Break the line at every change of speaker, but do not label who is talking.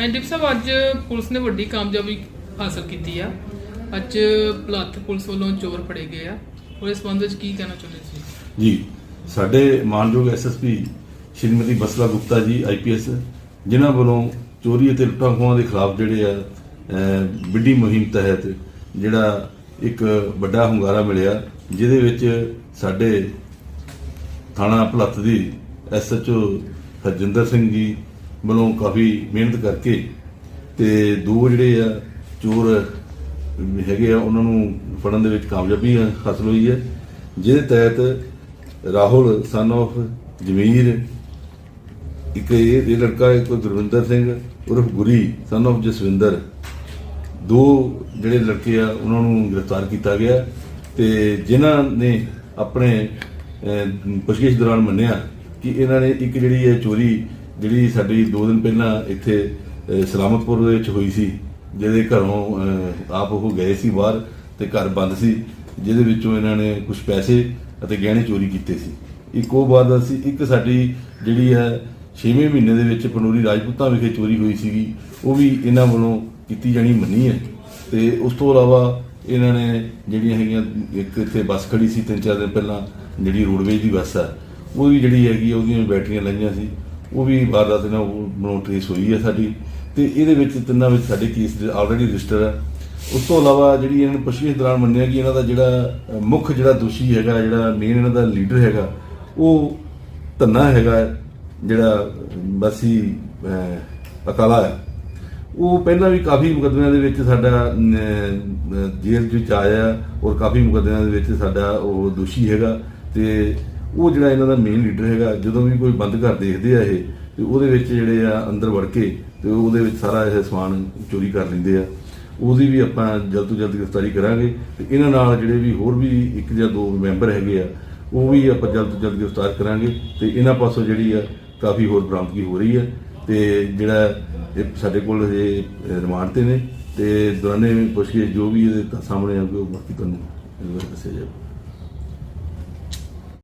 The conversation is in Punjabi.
ਐਂਡਿਪ ਸਾਹਿਬ, ਅੱਜ ਪੁਲਿਸ ਨੇ ਵੱਡੀ ਕਾਮਯਾਬੀ ਹਾਸਲ ਕੀਤੀ ਆ। ਅੱਜ ਭਲੱਥ ਪੁਲਿਸ ਵੱਲੋਂ ਚੋਰ ਫੜੇ ਗਏ ਆ। ਉਹ ਇਸ ਸੰਬੰਧ ਵਿੱਚ ਕੀ ਕਹਿਣਾ ਚਾਹੁੰਦੇ ਸੀ
ਜੀ, ਸਾਡੇ ਮਾਨਯੋਗ ਐਸਐਸਪੀ ਸ਼੍ਰੀਮਤੀ ਬਸਲਾ ਗੁਪਤਾ ਜੀ ਆਈਪੀਐਸ ਜਿਨ੍ਹਾਂ ਵੱਲੋਂ ਚੋਰੀ ਅਤੇ ਲੁੱਟਾਂ ਖੋਹਾਂ ਦੇ ਖਿਲਾਫ ਜਿਹੜੇ ਆ ਵਿੱਢੀ ਮੁਹਿੰਮ ਤਹਿਤ ਜਿਹੜਾ ਇੱਕ ਵੱਡਾ ਹੁੰਗਾਰਾ ਮਿਲਿਆ, ਜਿਹਦੇ ਵਿੱਚ ਸਾਡੇ ਥਾਣਾ ਭਲੱਥ ਦੀ ਐਸਐਚਓ ਹਰਜਿੰਦਰ ਸਿੰਘ ਜੀ ਵੱਲੋਂ ਕਾਫੀ ਮਿਹਨਤ ਕਰਕੇ ਤੇ ਦੋ ਜਿਹੜੇ ਆ, ਚੋਰ ਹੈਗੇ ਆ, ਉਹਨਾਂ ਨੂੰ ਫੜਨ ਦੇ ਵਿੱਚ ਕਾਮਯਾਬੀ ਹਾਸਲ ਹੋਈ ਹੈ। ਜਿਹਦੇ ਤਹਿਤ ਰਾਹੁਲ ਸਨ of ਜਮੀਰ, ਇੱਕ ਇਹ ਇਹ ਲੜਕਾ ਇੱਕ ਗੁਰਵਿੰਦਰ ਸਿੰਘ, ਉਰਫ ਗੁਰੀ ਸਨ of ਜਸਵਿੰਦਰ। ਦੋ ਜਿਹੜੇ ਲੜਕੇ ਆ, ਉਹਨਾਂ ਨੂੰ ਗ੍ਰਿਫਤਾਰ ਕੀਤਾ ਗਿਆ ਤੇ ਜਿਨ੍ਹਾਂ ਨੇ ਆਪਣੇ ਪੁੱਛਗਿੱਛ ਦੌਰਾਨ ਮੰਨਿਆ ਕਿ ਇਹਨਾਂ ਨੇ ਇੱਕ ਜਿਹੜੀ ਹੈ ਚੋਰੀ ਜਿਹੜੀ ਸਾਡੀ 2 ਦਿਨ ਪਹਿਲਾਂ ਇੱਥੇ ਸਲਾਮਤਪੁਰ ਦੇ ਵਿੱਚ ਹੋਈ ਸੀ ਜਿਹਦੇ ਘਰੋਂ ਆਪ ਉਹ ਗਏ ਸੀ ਬਾਹਰ ਤੇ ਘਰ ਬੰਦ ਸੀ ਜਿਹਦੇ ਵਿੱਚੋਂ ਇਹਨਾਂ ਨੇ ਕੁਝ ਪੈਸੇ ਅਤੇ ਗਹਿਣੇ ਚੋਰੀ ਕੀਤੇ ਸੀ। ਇੱਕ ਉਹ ਬਾਤ ਸੀ ਇੱਕ ਸਾਡੀ ਜਿਹੜੀ ਹੈ 6ਵੇਂ ਮਹੀਨੇ ਦੇ ਵਿੱਚ ਪਨੂਰੀ ਰਾਜਪੂਤਾਂ ਵਿਖੇ ਚੋਰੀ ਹੋਈ ਸੀਗੀ ਉਹ ਵੀ ਇਹਨਾਂ ਵੱਲੋਂ ਕੀਤੀ ਜਾਣੀ ਮੰਨੀ ਹੈ। ਤੇ ਉਸ ਤੋਂ ਇਲਾਵਾ ਇਹਨਾਂ ਨੇ ਜਿਹੜੀਆਂ ਹੈਗੀਆਂ ਇੱਕ ਇੱਥੇ ਬੱਸ ਖੜੀ ਸੀ ਤਿੰਨ ਚਾਰ ਦਿਨ ਪਹਿਲਾਂ ਜਿਹੜੀ ਰੋਡਵੇਜ ਦੀ ਬੱਸ ਆ ਉਹ ਵੀ ਜਿਹੜੀ ਹੈਗੀ ਆ, ਉਹਦੀਆਂ ਬੈਟਰੀਆਂ ਲਾਈਆਂ ਸੀ। ਉਹ ਵੀ ਵਾਰਦਾਤ ਨਾਲ ਉਹ ਬਣੋ ਹੋਈ ਹੈ ਸਾਡੀ ਤੇ ਇਹਦੇ ਵਿੱਚ ਤਿੰਨਾਂ ਵਿੱਚ ਸਾਡੇ ਕੇਸ ਆਲਰੇਡੀ ਰਜਿਸਟਰ ਹੈ। ਉਸ ਤੋਂ ਇਲਾਵਾ ਜਿਹੜੀ ਇਹਨਾਂ ਨੇ ਪੁੱਛਗਿੱਛ ਦੌਰਾਨ ਮੰਨਿਆ ਕਿ ਇਹਨਾਂ ਦਾ ਜਿਹੜਾ ਮੁੱਖ ਜਿਹੜਾ ਦੋਸ਼ੀ ਹੈਗਾ, ਜਿਹੜਾ ਮੇਨ ਇਹਨਾਂ ਦਾ ਲੀਡਰ ਹੈਗਾ, ਉਹ ਧੰਨਾ ਹੈਗਾ, ਜਿਹੜਾ ਬਸੀ ਅਕਾਲਾ ਹੈ। ਉਹ ਪਹਿਲਾਂ ਵੀ ਕਾਫੀ ਮੁਕੱਦਮਿਆਂ ਦੇ ਵਿੱਚ ਸਾਡਾ ਜੇਲ੍ਹ ਵਿੱਚ ਆਇਆ ਔਰ ਕਾਫੀ ਮੁਕੱਦਮਿਆਂ ਦੇ ਵਿੱਚ ਸਾਡਾ ਉਹ ਦੋਸ਼ੀ ਹੈਗਾ ਤੇ ਉਹ ਜਿਹੜਾ ਇਹਨਾਂ ਦਾ ਮੇਨ ਲੀਡਰ ਹੈਗਾ, ਜਦੋਂ ਵੀ ਕੋਈ ਬੰਦ ਘਰ ਦੇਖਦੇ ਆ ਇਹ, ਤੇ ਉਹਦੇ ਵਿੱਚ ਜਿਹੜੇ ਆ ਅੰਦਰ ਵੜ ਕੇ, ਤੇ ਉਹਦੇ ਵਿੱਚ ਸਾਰਾ ਇਹ ਸਮਾਨ ਚੋਰੀ ਕਰ ਲੈਂਦੇ ਆ। ਉਹਦੀ ਵੀ ਆਪਾਂ ਜਲਦ ਤੋਂ ਜਲਦ ਗ੍ਰਿਫਤਾਰੀ ਕਰਾਂਗੇ, ਤੇ ਇਹਨਾਂ ਨਾਲ ਜਿਹੜੇ ਵੀ ਹੋਰ ਵੀ ਇੱਕ ਜਾਂ ਦੋ ਮੈਂਬਰ ਹੈਗੇ ਆ, ਉਹ ਵੀ ਆਪਾਂ ਜਲਦ ਤੋਂ ਜਲਦ ਗ੍ਰਿਫਤਾਰ ਕਰਾਂਗੇ, ਤੇ ਇਹਨਾਂ ਪਾਸੋਂ ਜਿਹੜੀ ਆ ਕਾਫੀ ਹੋਰ ਬਰਾਮਦਗੀ ਹੋ ਰਹੀ ਹੈ ਤੇ ਜਿਹੜਾ ਇਹ ਸਾਡੇ ਕੋਲ ਇਹ ਰਿਮਾਂਡ ਤੇ ਨੇ, ਤੇ ਦੌਰਾਨੇ ਪੁੱਛੇ ਜੋ ਵੀ ਇਹਦੇ ਸਾਹਮਣੇ ਆਊਗਾ, ਉਹ ਬਾਕੀ ਤੁਹਾਨੂੰ ਦੱਸਿਆ ਜਾਵੇ